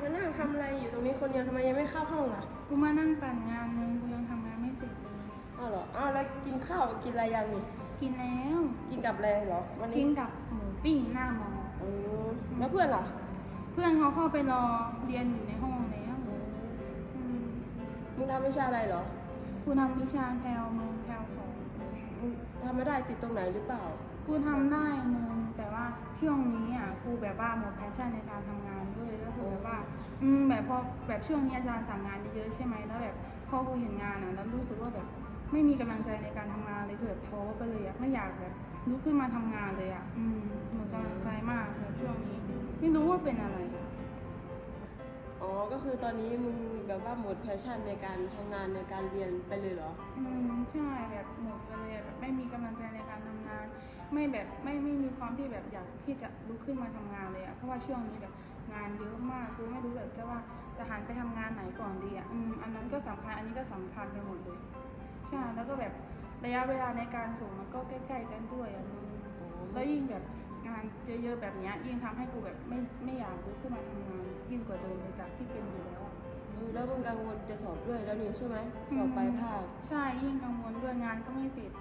มานั่งทำอะไรอยู่ตรงนี้คนเดียวทำไมยังไม่เข้าห้องล่ะกูมานั่งปั่นงานมึงกูยังทำงานไม่เสร็จเลยอ้าวเหรออ้าวแล้วกินข้าวกินอะไรยังนี่กินแล้วกินกับอะไรเหรอวันกินี้นกับหมูปิ้งหน้ามออืมแล้วเพื่อนล่ะเพื่อนเขาเข้าไปรอเรียนอยู่ในห้องแล้วอืมมึงทำวิชาอะไรเหรอกูทำวิชาแคลมึงแคลสองมึงทำไม่ได้ติดตรงไหนหรือเปล่า กูทำได้มึงแต่ว่า ช่วงนี้อะกูแบบว่าหมดแพชชั่นในการทำงานด้วยก็คือแบบว่า อืมแบบพอแบบช่วงนี้อาจารย์สั่งงานเยอะๆใช่ไหมแล้วแบบพอกูเห็นงานอะแล้วรู้สึกว่าแบบไม่มีกำลังใจในการทำงานเลยคือแบบท้อไปเลยอะไม่อยากแบบลุกขึ้นมาทำงานเลยอะอืมหมดกำลังใจมากแบบช่วงนี้ ไม่รู้ว่าเป็นอะไรอ๋อ ก็คือตอนนี้มึงแบบว่าหมดแพชชั่นในการทำงานในการเรียนไปเลยเหรอ อืมใช่แบบหมดไปเลยอะแบบไม่มีกำลังใจในการทำงาน ไม่แบบไม่ไม่มีความที่แบบอยากที่จะลุกขึ้นมาทำงานเลยอะเพราะว่าช่วงนี้แบบงานเยอะมากกูไม่รู้แบบจะว่าจะหันไปทำงานไหนก่อนดีอะอืมอันนั้นก็สำคัญอันนี้ก็สำคัญไปหมดเลยใช่แล้วก็แบบระยะเวลาในการส่งมันก็ใกล้ ๆ กันด้วยอะมึงแล้วยิ่งแบบงานเยอะๆแบบเนี้ยยิ่งทำให้กูแบบไม่ไม่อยากลุกขึ้นมาทำงานยิ่งกว่าเดิมเลยจากที่เป็นอยู่แล้วอะเออแล้วมึงกังวลจะสอบด้วยแล้วนี่ใช่ไหมสอบปลายภาคใช่ยิ่งกังวลด้วยงานก็ไม่เสร็จ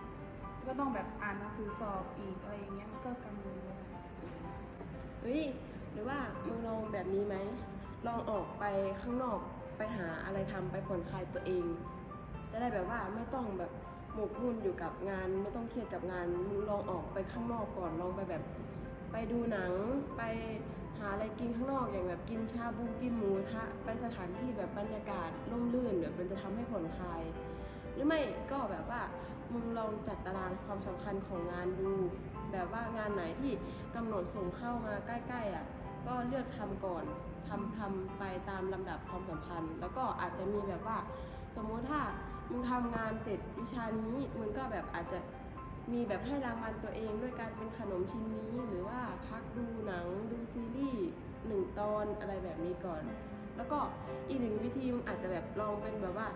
ก็ต้องแบบอ่านหนังสือสอบอีกอะไรอย่างเงี้ยก็กังวลด้วยเฮ้ยหรือว่ามึงลองแบบนี้ไหมลองออกไปข้างนอกไปหาอะไรทำไปผ่อนคลายตัวเอง จะได้แบบว่าไม่ต้องแบบหมกมุ่นอยู่กับงาน ไม่ต้องเครียดกับงานมึงลองออกไปข้างนอกก่อนลองไปแบบ ไปดูหนังไปหาอะไรกินข้างนอกอย่างแบบกินชาบูกินหมูทะไปสถานที่แบบบรรยากาศร่มรื่นแบบมันจะทำให้ผ่อนคลาย หรือไม่ก็แบบว่า มึงลองจัดตารางความสำคัญของงานดู แบบว่างานไหนที่กำหนดส่งเข้ามาใกล้ๆอะก็เลือกทำก่อนทำทำไปตามลำดับความสำคัญ แล้วก็อาจจะมีแบบว่า สมมุติถ้ามึงทำงานเสร็จวิชานี้มึงก็แบบอาจจะมีแบบให้รางวัลตัวเองด้วยการเป็นขนมชิ้นนี้หรือว่าพักดูหนังดูซีรีส์หนึ่งตอนอะไรแบบนี้ก่อน แล้วก็อีกหนึ่งวิธีมึงอาจจะแบบลองเป็นแบบว่า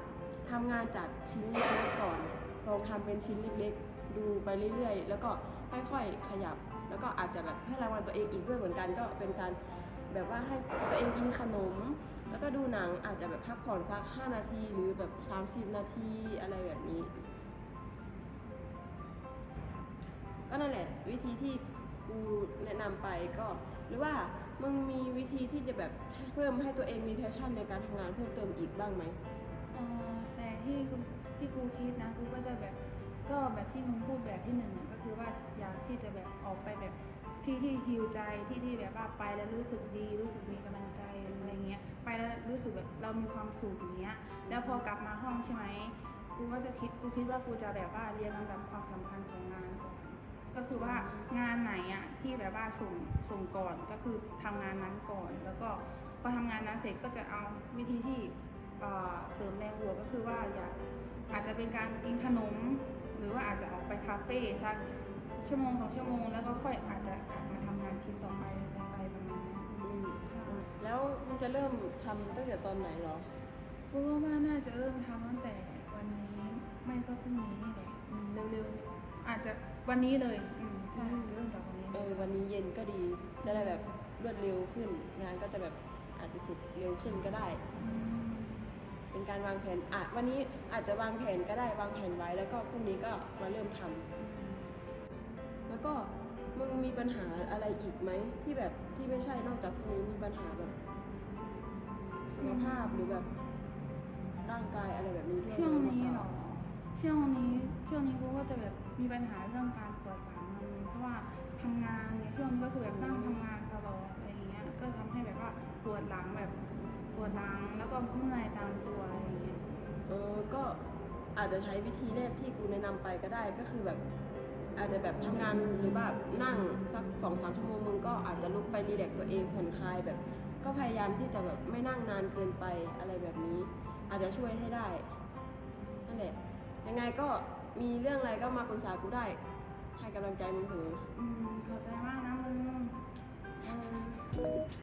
ทำงานจากชิ้นเล็กๆก่อน ลองทำเป็นชิ้นเล็กๆ ดูไปเรื่อยๆ แล้วก็ค่อยๆขยับ แล้วก็อาจจะแบบให้รางวัลตัวเองอีกด้วยเหมือนกัน ก็เป็นการแบบว่าให้ตัวเองกินขนม แล้วก็ดูหนังอาจจะแบบพักผ่อนสัก 5 นาทีหรือแบบ 30 นาทีอะไรแบบนี้ ก็นั่นแหละวิธีที่กูแนะนำไปก็หรือว่ามึงมีวิธีที่จะแบบเพิ่มให้ตัวเองมีแพชชั่นในการทำงานเพิ่มเติมอีกบ้างไหม เอ่อแต่ที่กูที่กูคิดนะกูก็จะแบบก็แบบที่มึงพูดแบบที่หนึ่งเนี่ยก็คือว่าอยากที่จะแบบออกไปแบบที่ที่ฮิวใจที่ที่แบบว่าไปแล้วรู้สึกดี รู้สึกมีกำลังใจอะไรเงี้ยไปแล้วรู้สึกแบบเรามีความสุขอย่างเงี้ยแล้วพอกลับมาห้องใช่ไหมกูก็จะคิดกูคิดว่ากูจะแบบว่าเรียนลำดับความสำคัญของงานก่อนก็คือว่างานไหนอะที่แบบว่าส่งส่งก่อนก็คือทำงานนั้นก่อน แล้วก็พอทำงานนั้นเสร็จก็จะเอาวิธีที่ เอ่อเสริมแรงบวกก็คือว่าอยากอาจจะเป็นการกินขนม หรือว่าอาจจะออกไปคาเฟ่สักชั่วโมงสองชั่วโมง แล้วก็ค่อยอาจจะกลับมาทำงานชิ้นต่อไปอะไรประมาณนี้อืมแล้วมึงจะเริ่มทำตั้งแต่ตอนไหนเหรอกูว่าว่าน่าจะเริ่มทำตั้งแต่วันนี้ไม่ก็พรุ่งนี้นี่แหละอืมเร็วๆนี้อาจจะวันนี้เลยอืมใช่จะเริ่มจากวันนี้เออวันนี้เย็นก็ดีจะได้แบบรวดเร็วขึ้น งานก็จะแบบอาจจะเสร็จเร็วขึ้นก็ได้ม เป็นการวางแผนอาจวันนี้อาจจะวางแผนก็ได้วางแผนไว้ แล้วก็พรุ่งนี้ก็มาเริ่มทำแล้วก็มึงมีปัญหาอะไรอีกไหมที่แบบที่ไม่ใช่นอกจากพวกนี้มีปัญหาแบบ สุขภาพหรือแบบร่างกายอะไรแบบนี้ด้วยช่วงไมนี้เหรอช่วงนี้ช่วงนี้กูก็จะแบบมีปัญหาเรื่องการปวดหลังอะมึงเพราะว่าทำงานเนี่ยช่วงนี้ก็คือแบบนั่งทำงานตลอดอะไรอย่างเงี้ยก็ทำให้แบบว่าปวด หลังแบบปวดหลังแล้วก็เมื่อยตามตัวอะไรอย่างเงี้ยเออก็อาจจะใช้วิธีแรกที่กูแนะนำไปก็ได้ก็คือแบบ อาจจะแบบทำงานหรือแบบนั่งสักสองสามชั่วโมงมึงก็อาจจะลุกไปรีแลกซ์ตัวเองผ่อนคลายแบบ ก็พยายามที่จะแบบไม่นั่งนานเกินไปอะไรแบบนี้ อาจจะช่วยให้ได้นั่นแหละยังไงก็มีเรื่องอะไรก็มาปรึกษากูได้ ให้กำลังใจมึงเสมอ อืมขอบใจมากนะมึงเออ